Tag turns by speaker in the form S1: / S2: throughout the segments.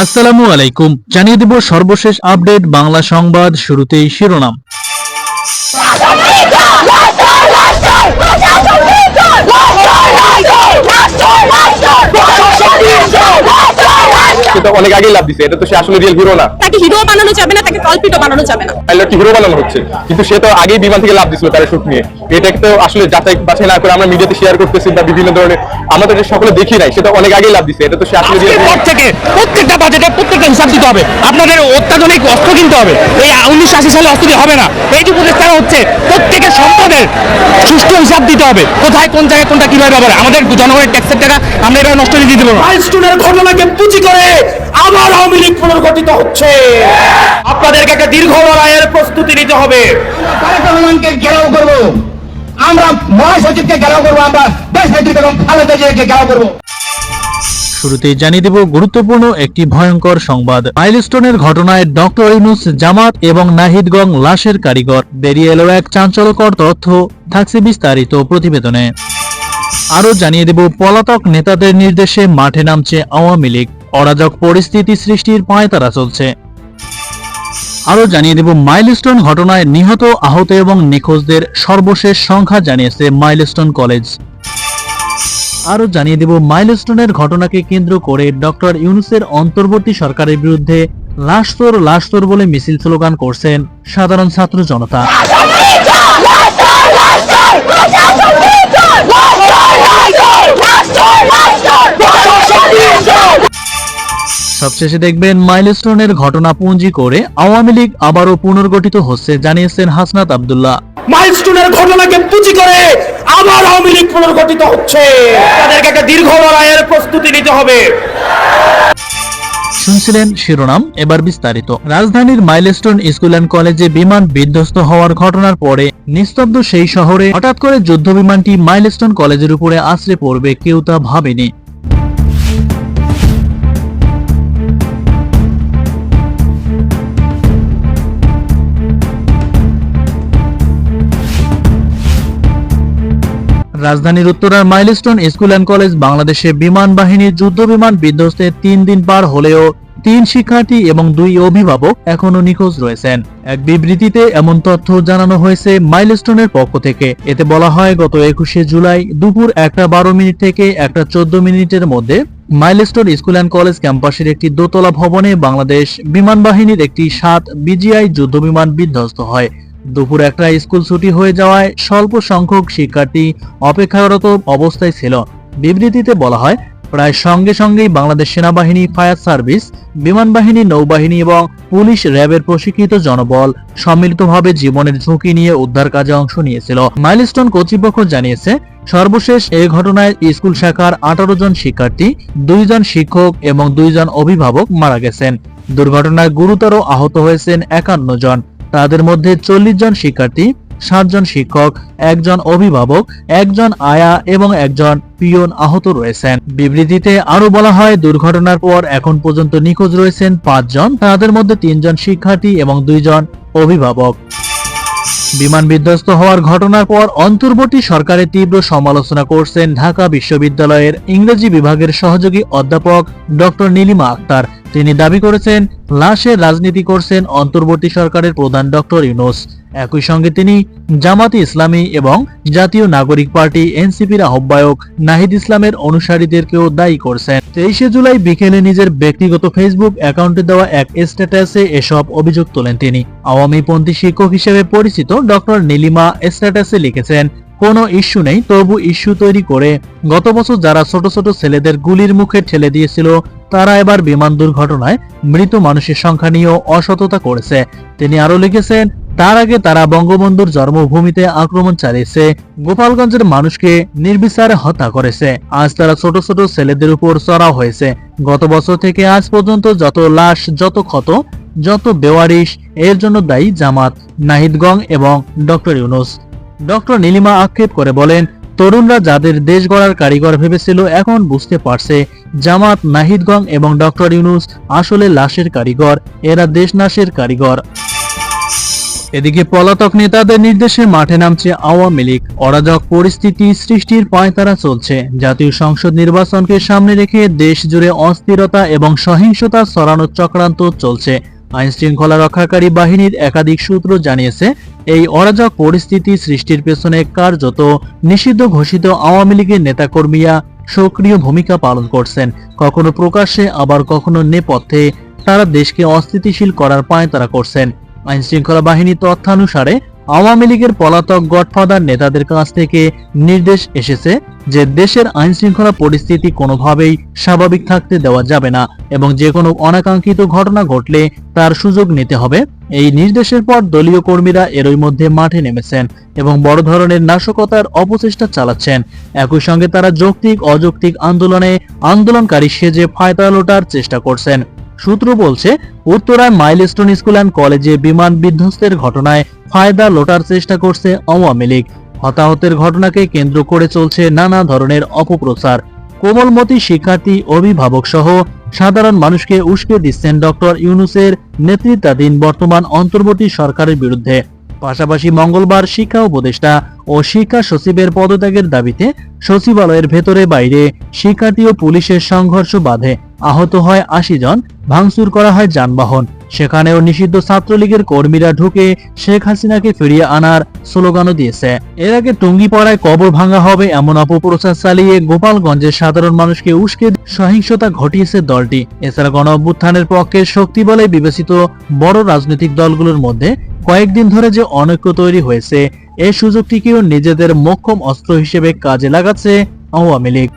S1: আসসালামু আলাইকুম। জানিয়ে দেব সর্বশেষ আপডেট বাংলা সংবাদ শুরুতেই শিরোনাম।
S2: সেটা অনেক আগেই লাভ দিছে এটা তো সে আসলে রিয়েল হিরো না।
S3: তাকে হিরো বানানো যাবে না তাকে কল্পিত বানানো যাবে না।
S2: পাইলটকে হিরো বানানো হচ্ছে? কিন্তু সে তো আগেই বিমান থেকে লাভ দিছিল প্যারাশুট নিয়ে। এটাকে তো আসলে যাচাই বাছাই না করে আমরা মিডিয়াতে শেয়ার করতেছি বা বিভিন্ন ধরনের আমরা তো এটা সকলে দেখি নাই সেটা অনেক আগেই লাভ দিছে এটা তো সে আসলে
S4: আজকের পর থেকে প্রত্যেকটা বাজেটে প্রত্যেকটা হিসাব দিতে হবে। আপনাদের অত্যাধুনিক অস্ত্র কিনতে হবে। এই উনিশশো আশি সালে অস্ত্র হবে না। এই যে হচ্ছে প্রত্যেকের সম্পদের সুষ্ঠু হিসাব দিতে হবে। কোথায় কোন জায়গায় কোনটা কীভাবে ব্যবহার আমাদের জনগণের ট্যাক্সের টাকা আমরা এভাবে নষ্ট করে না।
S5: মাইলস্টোনের ঘটনাকে পুঁজি করে আওয়ামী লীগ পুনর্গঠিত হচ্ছে। আপনাদেরকে একটা দীর্ঘ লড়াইয়ের প্রস্তুতি নিতে হবে।
S6: তারেক রহমানকে ঘেরাও করব। আমরা মহাসচিবকে ঘেরাও করব। আমরা দেশ নেত্রী বেগম খালেদা জিয়াকে ঘেরাও করব।
S1: শুরুতেই জানিয়ে দেব গুরুত্বপূর্ণ একটি ভয়ঙ্কর সংবাদ। মাইলস্টোনের ঘটনায় ডক্টর ইউনুস জামাত এবং নাহিদগং লাশের কারিগর। বেরিয়ে এলো এক চাঞ্চল্যকর তথ্য। থাকছে বিস্তারিত প্রতিবেদনে। আরও জানিয়ে দেব পলাতক নেতাদের নির্দেশে মাঠে নামছে আওয়ামী লীগ। অরাজক পরিস্থিতি সৃষ্টির পায়তারা চলছে আরও জানিয়ে দেব মাইলস্টোন ঘটনায় নিহত আহত এবং নিখোঁজদের সর্বশেষ সংখ্যা জানিয়েছে মাইলস্টোন কলেজ আরও জানিয়ে দেব মাইলস্টোনের ঘটনাকে কেন্দ্র করে ডক্টর ইউনুসের অন্তর্বর্তী সরকারের বিরুদ্ধে লাশতোর লাশতোর বলে মিছিল স্লোগান করছেন সাধারণ ছাত্র জনতা সবশেষে দেখবেন মাইলস্টোনের ঘটনা পুঞ্জি করে আওয়ামী লীগ আবারও পুনর্গঠিত হচ্ছে জানিয়েছেন হাসনাত আব্দুল্লাহ।
S5: মাইলস্টোনের ঘটনাকে পুঁজি করে আবার আওয়ামী লীগ পুনর্গঠিত হচ্ছে। তাদেরকে একটা দীর্ঘ লড়াইয়ের প্রস্তুতি নিতে হবে।
S1: শুনছিলেন শিরোনাম এবার বিস্তারিত। রাজধানীর মাইলস্টোন স্কুল অ্যান্ড কলেজে বিমান বিধ্বস্ত হওয়ার ঘটনার পরে নিস্তব্ধ সেই শহরে হঠাৎ করে যুদ্ধ বিমানটি মাইলস্টোন কলেজের উপরে আশ্রে পড়বে কেউ তা ভাবেনি। রাজধানীর উত্তরার মাইলস্টোন স্কুল অ্যান্ড কলেজ বাংলাদেশে বিমান বাহিনীর যুদ্ধ বিমান বিধ্বস্তে তিন দিন পার হলেও তিন শিক্ষার্থী এবং দুই অভিভাবক এখনও নিখোঁজ রয়েছেন। এক বিবৃতিতে এমন তথ্য জানানো হয়েছে মাইলস্টোনের পক্ষ থেকে। এতে বলা হয়, গত একুশে জুলাই দুপুর একটা বারো মিনিট থেকে একটা চোদ্দ মিনিটের মধ্যে মাইলস্টোন স্কুল অ্যান্ড কলেজ ক্যাম্পাসের একটি দোতলা ভবনে বাংলাদেশ বিমান বাহিনীর একটি সাত বিজিআই যুদ্ধ বিমান বিধ্বস্ত হয়। দুপুর একটা স্কুল ছুটি হয়ে যাওয়ায় স্বল্প সংখ্যক শিক্ষার্থী অপেক্ষারত অবস্থায় ছিল। বিবৃতিতে বলা হয়, প্রায় সঙ্গে সঙ্গেই বাংলাদেশ সেনাবাহিনী, ফায়ার সার্ভিস, বিমান বাহিনী, নৌবাহিনী এবং পুলিশ র্যাবের প্রশিক্ষিত জনবল সম্মিলিতভাবে জীবনের ঝুঁকি নিয়ে উদ্ধার কাজে অংশ নিয়েছিল। মাইলস্টোন কর্তৃপক্ষ জানিয়েছে, সর্বশেষ এই ঘটনায় স্কুল শাখার আঠারো জন শিক্ষার্থী দুইজন শিক্ষক এবং দুইজন অভিভাবক মারা গেছেন। দুর্ঘটনায় গুরুতর আহত হয়েছেন একান্ন জন। তাদের মধ্যে চল্লিশ জন শিক্ষার্থী সাতজন শিক্ষক, একজন অভিভাবক, একজন আয়া এবং একজন পিয়ন আহত রয়েছেন। বিবৃতিতে আরও বলা হয়, দুর্ঘটনার পর এখন পর্যন্ত নিখোঁজ রয়েছেন পাঁচজন তাদের মধ্যে তিনজন শিক্ষার্থী এবং দুইজন অভিভাবক। বিমান বিধ্বস্ত হওয়ার ঘটনার পর অন্তর্বর্তী সরকারের তীব্র সমালোচনা করছেন ঢাকা বিশ্ববিদ্যালয়ের ইংরেজি বিভাগের সহযোগী অধ্যাপক ডক্টর নীলিমা আক্তার। তিনি দাবি করেছেন লাশের রাজনীতি করছেন অন্তর্বর্তী সরকারের প্রধান ডক্টর ইউনুস। একই সঙ্গে তিনি জামাতি ইসলামী এবং জাতীয় নাগরিক পার্টি এনসিপির আহ্বায়ক নাহিদ ইসলামের অনুসারীদেরকেও দায়ী করছেন। তেইশে জুলাই বিকেলে নিজের ব্যক্তিগত ফেসবুক অ্যাকাউন্টে দেওয়া এক স্ট্যাটাসে এসব অভিযোগ তোলেন তিনি। আওয়ামী পন্থী শিক্ষক হিসেবে পরিচিত ডক্টর নীলিমা স্ট্যাটাসে লিখেছেন কোনো ইস্যু নেই, তবু ইস্যু তৈরি করে। গত বছর যারা ছোট ছোট ছেলেদের গুলির মুখে ঠেলে দিয়েছিল, তারা এবার বিমান দুর্ঘটনায় মৃত মানুষের সংখ্যা নিয়েও অসততা করেছে। তিনি আরও লিখেছেন, তার আগে তারা বঙ্গবন্ধুর জন্মভূমিতে আক্রমণ চালিয়েছে, গোপালগঞ্জের মানুষকে নির্বিচারে হত্যা করেছে। আজ তারা ছোট ছোট ছেলেদের উপর চড়াও হয়েছে। গত বছর থেকে আজ পর্যন্ত যত লাশ, যত ক্ষত, যত বেওয়ারিশ, এর জন্য দায়ী জামাত নাহিদগং এবং ডক্টর ইউনুস। ডক্টর নীলিমা আক্ষেপ করে বলেন, তরুণরা যাদের দেশ গড়ার কারিগর ভেবেছিল এখন বুঝতে পারছে, জামাত নাহিদগং এবং ডক্টর ইউনুস আসলে লাশের কারিগর, এরা দেশ নাশের কারিগর। এদিকে পলাতক নেতাদের নির্দেশে মাঠে নামছে আওয়ামী লীগ। অরাজক পরিস্থিতি সৃষ্টির পায়তারা চলছে। জাতীয় সংসদ নির্বাচনকে সামনে রেখে দেশ জুড়ে অস্থিরতা এবং সহিংসতা ছড়ানোর চক্রান্ত চলছে। আইন শৃঙ্খলা রক্ষাকারী বাহিনীর একাধিক সূত্র জানিয়েছে, এই অরাজক পরিস্থিতি সৃষ্টির পেছনে কার্যত নিষিদ্ধ ঘোষিত আওয়ামী লীগের নেতাকর্মীরা সক্রিয় ভূমিকা পালন করছেন। কখনো প্রকাশ্যে, আবার কখনো নেপথ্যে তারা দেশকে অস্থিতিশীল করার পায় তারা করছেন। আইন শৃঙ্খলা বাহিনী তথ্যানুসারে আওয়ামী লীগের পলাতক গডফাদার নেতাদের কাছ থেকে নির্দেশ এসেছে যে দেশের আইন শৃঙ্খলা পরিস্থিতি কোনোভাবেই স্বাভাবিক থাকতে দেওয়া যাবে না এবং যে কোনো অনাকাঙ্ক্ষিত ঘটনা ঘটলে তার সুযোগ নিতে হবে। এই নির্দেশের পর দলীয় কর্মীরা এরই মধ্যে মাঠে নেমেছেন এবং বড় ধরনের নাশকতার অপচেষ্টা চালাচ্ছেন। একই সঙ্গে তারা যৌক্তিক অযৌক্তিক আন্দোলনে আন্দোলনকারী সেজে ফায়দা লোটার চেষ্টা করছেন। সূত্র বলছে, উত্তরায় মাইলস্টোন স্কুল অ্যান্ড কলেজে বিমান বিধ্বস্তের ঘটনায় ফায়দা লোটার চেষ্টা করছে আওয়ামী লীগ। হতাহতের ঘটনাকে কেন্দ্র করে চলছে নানা ধরনের অপপ্রচার। কোমলমতি শিক্ষার্থী অভিভাবক সহ সাধারণ মানুষকে উস্কে দিচ্ছেন ডক্টর ইউনুসের নেতৃত্বাধীন বর্তমান অন্তর্বর্তী সরকারের বিরুদ্ধে। পাশাপাশি মঙ্গলবার শিক্ষা উপদেষ্টা ও শিক্ষা সচিবের পদত্যাগের দাবিতে সচিবালয়ের ভেতরে বাইরে শিক্ষার্থী ও পুলিশের সংঘর্ষ বাধে। আহত হয় আশি জন, ভাঙচুর করা হয় যানবাহন। সেখানেও নিষিদ্ধ ছাত্রলীগের কর্মীরা ঢুকে শেখ হাসিনাকে ফিরিয়ে আনার স্লোগানও দিয়েছে। এর আগে টুঙ্গিপাড়ায় কবর ভাঙা হবে এমন অপপ্রচার চালিয়ে গোপালগঞ্জের সাধারণ মানুষকে উস্কে সহিংসতা ঘটিয়েছে দলটি। এছাড়া গণ অভ্যুত্থানের পক্ষে শক্তি বলে বিবেচিত বড় রাজনৈতিক দলগুলোর মধ্যে কয়েকদিন ধরে যে অনৈক্য তৈরি হয়েছে এই সুযোগটিকেও নিজেদের মোক্ষম অস্ত্র হিসেবে কাজে লাগাচ্ছে আওয়ামী লীগ।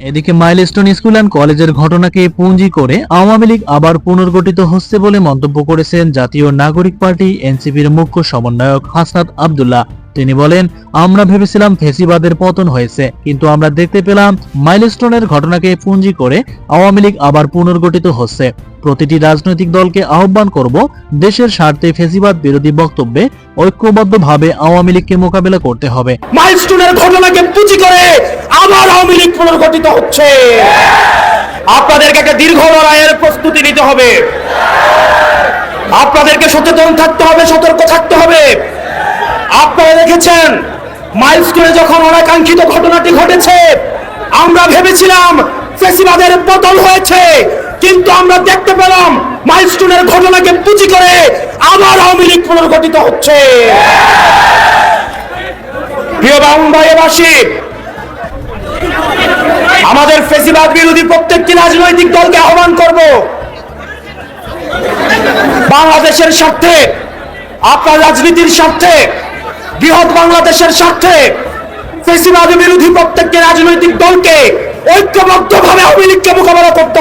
S1: এদিকে মাইলস্টোন স্কুল অ্যান্ড কলেজের ঘটনাকে পুঁজি করে আওয়ামী লীগ আবার পুনর্গঠিত হচ্ছে বলে মন্তব্য করেছেন জাতীয় নাগরিক পার্টি এনসিপির মুখ্য সমন্বয়ক হাসনাত আব্দুল্লাহ। তিনি বলেন, আমরা ভেবেছিলাম ফেসিবাদের পতন হয়েছে, কিন্তু আমরা দেখতে পেলাম মাইলস্টোনের ঘটনাকে পুঁজি করে আওয়ামী লীগ আবার পুনর্গঠিত হচ্ছে। প্রতিটি রাজনৈতিক দলকে আহ্বান করব, দেশের স্বার্থে ফেসিবাদ বিরোধী বক্তব্যে ঐক্যবদ্ধভাবে আওয়ামী লীগকে মোকাবেলা করতে হবে।
S5: মাইলস্টোনের ঘটনাকে পুঁজি করে আবার আওয়ামী লীগ পুনর্গঠিত হচ্ছে। আপনাদেরকে একটা দীর্ঘ লড়াইয়ের প্রস্তুতি নিতে হবে। আপনাদেরকে সচেতন থাকতে হবে, সতর্ক থাকতে হবে। আপনারা দেখেছেন মাইলস্টোনে যখন অনাকাঙ্ক্ষিত ঘটনাটি ঘটেছে, আমরা ভেবেছিলাম ফেসিবাদের পতন হয়েছে, কিন্তু আমরা দেখতে পেলাম মাইলস্টোনের ঘটনাকে পুঁজি করে আবার আওয়ামী লীগ পুনর্গঠিত হচ্ছে। প্রিয় বাংলাদেশবাসী আমাদের ফেসিবাদ বিরোধী প্রত্যেকটি রাজনৈতিক দলকে আহ্বান করব। বাংলাদেশের স্বার্থে, আপনার রাজনীতির স্বার্থে বৃহৎ বাংলাদেশের স্বার্থে ফেসিবাদ বিরোধী প্রত্যেকটি রাজনৈতিক দলকে ঐক্যবদ্ধভাবে আওয়ামী লীগকে মোকাবেলা করতে